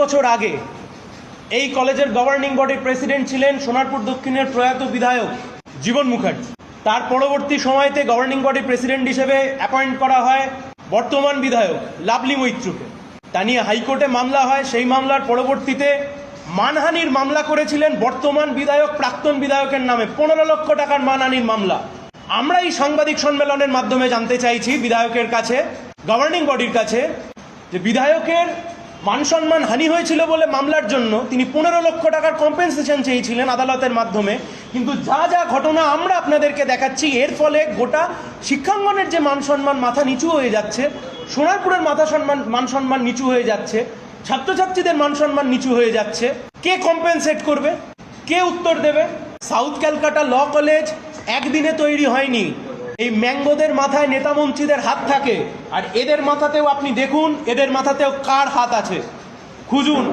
বছর আগে এই কলেজের গভর্নিং বডির প্রেসিডেন্ট ছিলেন সোনারপুর দক্ষিণের প্রয়াত বিধায়ক জীবন মুখার্জি। তার পরবর্তী সময়তে গভর্নিং বডির প্রেসিডেন্ট হিসেবে অ্যাপয়েন্ট করা হয় বর্তমান বিধায়ক লাভলি মৈত্রকে। তা নিয়ে হাইকোর্টে মামলা হয়। সেই মামলার পরবর্তীতে মানহানির মামলা করেছিলেন বর্তমান বিধায়ক, প্রাক্তন বিধায়কের নামে পনেরো লক্ষ টাকার মানহানির মামলা। আমরা এই সাংবাদিক সম্মেলনের মাধ্যমে জানতে চাইছি বিধায়কের কাছে গভর্নিং বডির কাছে, যে বিধায়কের মান সম্মান হানি হয়েছিল বলে মামলার জন্য তিনি পনেরো লক্ষ টাকার কম্পেনসেশন চেয়েছিলেন আদালতের মাধ্যমে। কিন্তু যা যা ঘটনা আমরা আপনাদেরকে দেখাচ্ছি, এর ফলে গোটা শিক্ষাঙ্গনের যে মান সম্মান মাথা নিচু হয়ে যাচ্ছে, সোনারপুরের মাথা সম্মান, মান সম্মান নিচু হয়ে যাচ্ছে, ছাত্রছাত্রীদের মান সম্মান নিচু হয়ে যাচ্ছে। কে কম্পেনসেট করবে? কে উত্তর দেবে? সাউথ ক্যালকাটা ল কলেজ একদিনে তৈরি হয়নি। এই ম্যাঙ্গোদের মাথায় নেতা মন্ত্রীদের হাত থাকে। আর এদের মাথাতেও আপনি দেখুন, এদের মাথাতেও কার হাত আছে। খুঁজুন,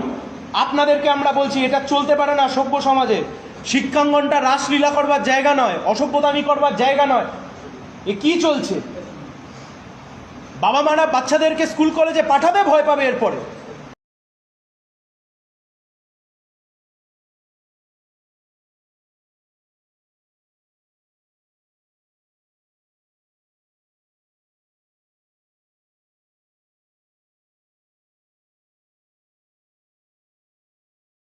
আপনাদেরকে আমরা বলছি, এটা চলতে পারে না সভ্য সমাজে। শিক্ষাঙ্গনটা রাসলীলা করবার জায়গা নয়, অসভ্যতামি করবার জায়গা নয়। এ কি চলছে? বাবা মারা বাচ্চাদেরকে স্কুল কলেজে পাঠাবে, ভয় পাবে এরপরে।